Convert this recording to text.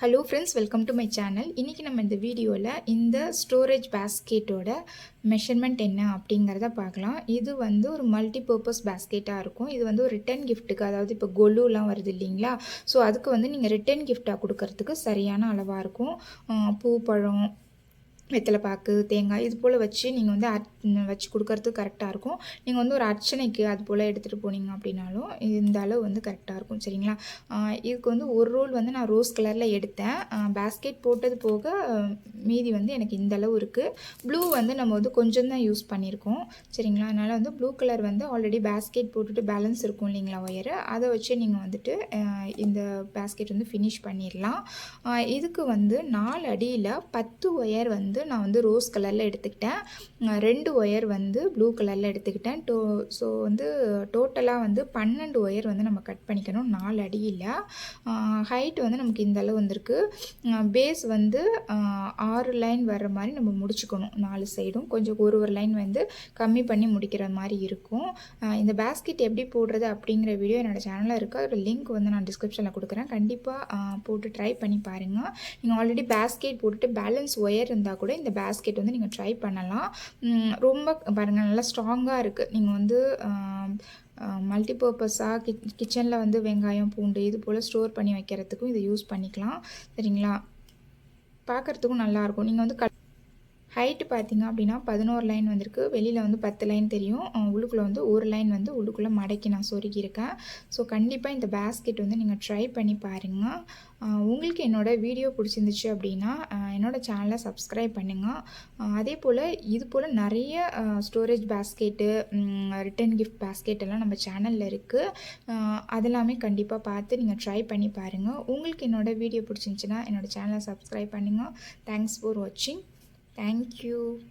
Hello friends welcome to my channel இன்றைக்கி நம்ம இந்த வீடியோவில் இந்த ஸ்டோரேஜ் பேஸ்கெட்டோட மெஷர்மெண்ட் என்ன அப்படிங்கிறத பார்க்கலாம். இது வந்து ஒரு மல்டி பர்பஸ் பேஸ்கெட்டாக இருக்கும். இது வந்து ஒரு ரிட்டன் கிஃப்ட்டுக்கு அதாவது இப்போ கொலுலாம் வருது இல்லைங்களா? ஸோ அதுக்கு வந்து நீங்கள் ரிட்டன் கிஃப்டாக கொடுக்கறதுக்கு சரியான அளவாக இருக்கும். பூ பழம் வெத்தலை பாக்கு தேங்காய் இது போல் வச்சு நீங்கள் வந்து அட் வச்சு கொடுக்கறதுக்கு கரெக்டாக இருக்கும். நீங்கள் வந்து ஒரு அர்ச்சனைக்கு அது போல் எடுத்துகிட்டு போனீங்க அப்படின்னாலும் இந்த அளவு வந்து கரெக்டாக இருக்கும் சரிங்களா? இதுக்கு வந்து ஒரு ரோல் வந்து நான் ரோஸ் கலரில் எடுத்தேன். பேஸ்கெட் போட்டது போக மீதி வந்து எனக்கு இந்த அளவு இருக்குது ப்ளூ வந்து நம்ம வந்து கொஞ்சம் தான் யூஸ் பண்ணியிருக்கோம் சரிங்களா? அதனால் வந்து ப்ளூ கலர் வந்து ஆல்ரெடி பேஸ்கெட் போட்டுட்டு பேலன்ஸ் இருக்கும் இல்லைங்களா ஒயரு அதை வச்சு நீங்கள் வந்துட்டு இந்த பேஸ்கெட் வந்து ஃபினிஷ் பண்ணிடலாம் இதுக்கு வந்து நாலு அடியில் பத்து ஒயர் வந்து நான் வந்து ரோஸ் கலரில் எடுத்துக்கிட்டேன். ரெண்டு ஒயர் வந்து ப்ளூ கலரில் எடுத்துக்கிட்டேன். டோ ஸோ வந்து டோட்டலாக வந்து பன்னெண்டு ஒயர் வந்து நம்ம கட் பண்ணிக்கணும் நாலு அடியில். ஹைட் வந்து நமக்கு இந்த அளவு வந்திருக்கு. பேஸ் வந்து ஆறு லைன் வர்ற மாதிரி நம்ம முடிச்சுக்கணும். நாலு சைடும் கொஞ்சம் ஒரு ஒரு லைன் வந்து கம்மி பண்ணி முடிக்கிற மாதிரி இருக்கும். இந்த பேஸ்கெட் எப்படி போடுறது அப்படிங்கிற வீடியோ என்னோட சேனலில் இருக்குது அதோட லிங்க் வந்து நான் டிஸ்கிரிப்ஷனில் கொடுக்குறேன். கண்டிப்பாக போட்டு ட்ரை பண்ணி பாருங்கள் நீங்கள் ஆல்ரெடி பேஸ்கெட் போட்டுட்டு பேலன்ஸ் ஒயர் இருந்தால் கூட இந்த பேஸ்கெட் வந்து நீங்கள் ட்ரை பண்ணலாம். ரொம்ப பாருங்கள் நல்லா ஸ்ட்ராங்காக இருக்குது நீங்கள் வந்து மல்டிபர்பஸாக கிச் கிச்சனில் வந்து வெங்காயம் பூண்டு இது போல் ஸ்டோர் பண்ணி வைக்கிறதுக்கும் இதை யூஸ் பண்ணிக்கலாம். சரிங்களா? பார்க்குறதுக்கும் நல்லாயிருக்கும் நீங்கள் வந்து க ஹைட்டு பார்த்தீங்க அப்படின்னா பதினோரு லைன் வந்திருக்கு. வெளியில் வந்து பத்து லைன் தெரியும். உள்ளுக்குள்ளே வந்து ஒரு லைன் வந்து உள்ளுக்குள்ளே மடக்கி நான் சொருகியிருக்கேன். ஸோ கண்டிப்பாக இந்த பேஸ்கெட் வந்து நீங்கள் ட்ரை பண்ணி பாருங்கள் உங்களுக்கு என்னோடய வீடியோ பிடிச்சிருந்துச்சு அப்படின்னா என்னோடய சேனலை சப்ஸ்கிரைப் பண்ணுங்கள் அதே போல் இது போல் நிறைய storage basket return gift basket எல்லாம் நம்ம சேனலில் இருக்குது அதெல்லாமே கண்டிப்பாக பார்த்து நீங்கள் ட்ரை பண்ணி பாருங்கள் உங்களுக்கு என்னோடய வீடியோ பிடிச்சிருந்துச்சுன்னா என்னோடய சேனலை சப்ஸ்கிரைப் பண்ணுங்கள் தேங்க்ஸ் ஃபார் வாட்சிங் Thank you.